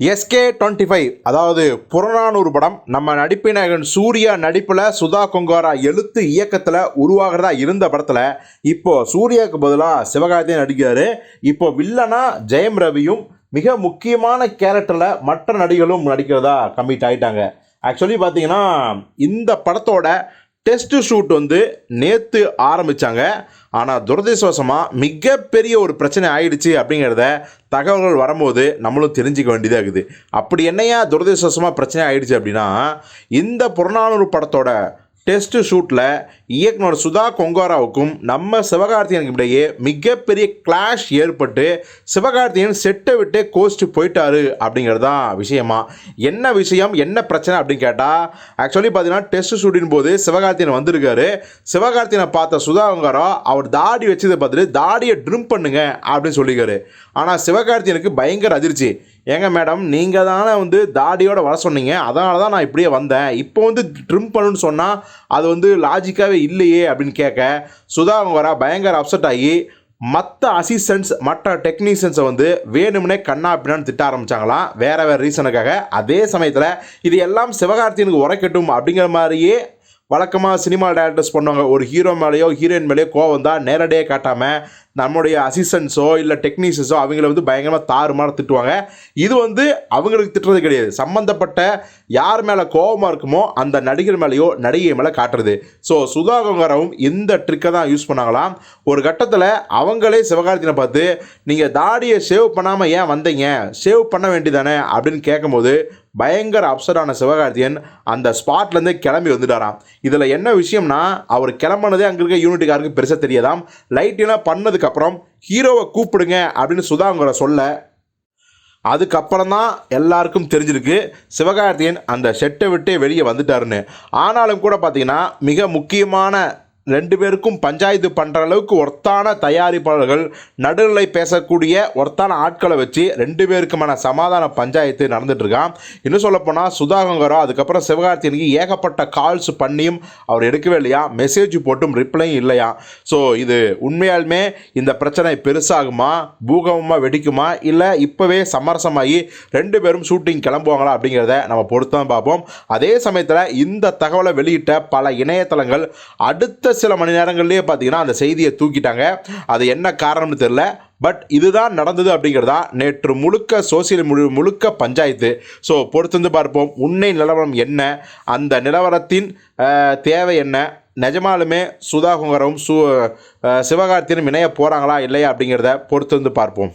SK twenty five அதாவது புறநானூறு படம். நம்ம நடிப்பினகன் சூர்யா நடிப்பில் சுதா கொங்காரா எழுத்து இயக்கத்தில் உருவாகிறதா இருந்த படத்தில் இப்போது சூர்யாவுக்கு பதிலாக சிவகார்த்தியன் நடிக்கிறாரு. இப்போ வில்லனா ஜெயம் ரவியும் மிக முக்கியமான கேரக்டரில் மற்ற நடிகர்களும் நடிக்கிறதா கம்மிட் ஆகிட்டாங்க ஆக்சுவலி பார்த்தீங்கன்னா இந்த படத்தோட டெஸ்ட் ஷூட் வந்து நேற்று ஆரம்பித்தாங்க ஆனால் துரதிர்ஷ்டவசமாக மிகப்பெரிய ஒரு பிரச்சனை ஆயிடுச்சு அப்படிங்கிறத தகவல்கள் வரும்போது நம்மளும் தெரிஞ்சுக்க வேண்டியதாக இருக்குது. அப்படி என்னையா துரதிர்ஷ்டவசமாக பிரச்சனை ஆயிடுச்சு அப்படின்னா இந்த புறநானூறு படத்தோட டெஸ்ட் ஷூட்டில் இயக்குனர் சுதா கொங்காராவுக்கும் நம்ம சிவகார்த்தியனுக்கு இடையே மிகப்பெரிய கிளாஷ் ஏற்பட்டு சிவகார்த்தியன் செட்டை விட்டு கோஸ்ட்டு போயிட்டாரு அப்படிங்கிறது தான் விஷயமா? என்ன விஷயம்? என்ன பிரச்சனை அப்படின்னு கேட்டால் ஆக்சுவலி பார்த்தீங்கன்னா டெஸ்ட் ஷூட்டின் போது சிவகார்த்தியன் வந்திருக்காரு. சிவகார்த்தியனை பார்த்த சுதா கொங்காரா அவர் தாடி வச்சதை பார்த்துட்டு தாடியை ட்ரிம் பண்ணுங்க அப்படின்னு சொல்லியிருக்காரு. ஆனால் சிவகார்த்தியனுக்கு பயங்கர அதிர்ச்சி. ஏங்க மேடம் நீங்கள் தானே வந்து தாடியோட வர சொன்னீங்க. அதனால தான் நான் இப்படியே வந்தேன். இப்போ வந்து ட்ரிம் பண்ணுன்னு சொன்னால் அது வந்து லாஜிக்காகவே இல்லையே அப்படின்னு கேட்க சுதா வரா பயங்கர அப்செட் ஆகி மற்ற அசிஸ்டன்ட்ஸ் மற்ற டெக்னீஷியன்ஸை வந்து வேணும்னே கண்ணா அப்படின்னு திட்ட ஆரம்பிச்சாங்களாம் வேற வேற ரீசனுக்காக அதே சமயத்தில் இது எல்லாம் சிவகார்த்தியனுக்கு உரைக்கட்டும் அப்படிங்கிற மாதிரியே வழக்கமாக சினிமா டேரக்டர்ஸ் பண்ணுவாங்க. ஒரு ஹீரோ மேலேயோ ஹீரோயின் மேலேயோ கோவம் தான் நேரடியாக காட்டாமல் நம்முடைய அசிஸ்டன்ஸோ இல்லை டெக்னீஷியன்ஸோ அவங்கள வந்து பயங்கரமாக தாறுமாற திட்டுவாங்க. இது வந்து அவங்களுக்கு திட்டுறது கிடையாது. சம்மந்தப்பட்ட யார் மேலே கோபமாக இருக்குமோ அந்த நடிகர் மேலேயோ நடிகை மேலே காட்டுறது. ஸோ சுதா கொங்காராவும் இந்த ட்ரிக்கை தான் யூஸ் பண்ணாங்களாம். ஒரு கட்டத்தில் அவங்களே சிவகார்த்தியனை பார்த்து நீங்கள் தாடியை ஷேவ் பண்ணாமல் ஏன் வந்தீங்க? ஷேவ் பண்ண வேண்டியதானே? அப்படின்னு கேட்கும்போது பயங்கர அப்செட்டான சிவகார்த்தியன் அந்த ஸ்பாட்லேருந்து கிளம்பி வந்துட்டாராம். இதில் என்ன விஷயம்னா அவர் கிளம்புனதே அங்கே இருக்க யூனிட்டுக்காருக்கு பெருசாக தெரியாதாம். லைட்டெல்லாம் அதுக்கப்புறம் ஹீரோவை கூப்பிடுங்க அப்படின்னு சுதாங்கிற சொல்ல அதுக்கப்புறம் தான் எல்லாருக்கும் தெரிஞ்சிருக்கு சிவகார்த்தியன் அந்த செட்டை விட்டே வெளியே வந்துட்டாருன்னு. ஆனாலும் கூட பார்த்தீங்கன்னா மிக முக்கியமான ரெண்டு பேருக்கும் பஞ்சாயத்து பண்ணுற அளவுக்கு ஒர்த்தான தயாரிப்பாளர்கள் நடுநிலை பேசக்கூடிய ஒர்த்தான ஆட்களை வச்சு ரெண்டு பேருக்குமான சமாதான பஞ்சாயத்து நடந்துட்டுருக்கான் இன்னும் சொல்லப்போனால் சுதாகங்கரோ அதுக்கப்புறம் சிவகார்த்தியனுக்கு ஏகப்பட்ட கால்ஸ் பண்ணியும் அவர் எடுக்கவே இல்லையா? மெசேஜ் போட்டும் ரிப்ளையும் இல்லையா? ஸோ இது உண்மையாலுமே இந்த பிரச்சனை பெருசாகுமா? பூகம்பமாக வெடிக்குமா? இல்லை இப்போவே சமரசமாகி ரெண்டு பேரும் ஷூட்டிங் கிளம்புவாங்களா அப்படிங்கிறத நம்ம பொறுத்து தான் பார்ப்போம். அதே சமயத்தில் இந்த தகவலை வெளியிட்ட பல இணையதளங்கள் அடுத்த சில மணி நேரங்கள்லேயே பார்த்தீங்கன்னா அந்த செய்தியை தூக்கிட்டாங்க. அது என்ன காரணம்னு தெரில பட் இதுதான் நடந்தது அப்படிங்கிறதா நேற்று முழுக்க சோசியல் முழு முழுக்க பஞ்சாயத்து. ஸோ பொறுத்திருந்து பார்ப்போம். உண்மை நிலவரம் என்ன? அந்த நிலவரத்தின் தேவை என்ன? நிஜமாலுமே சுதாகுங்கரும் சு சிவகார்த்தியும் சிவகார்த்தியனும் இணைய போகிறாங்களா இல்லையா அப்படிங்கிறத பொறுத்திருந்து பார்ப்போம்.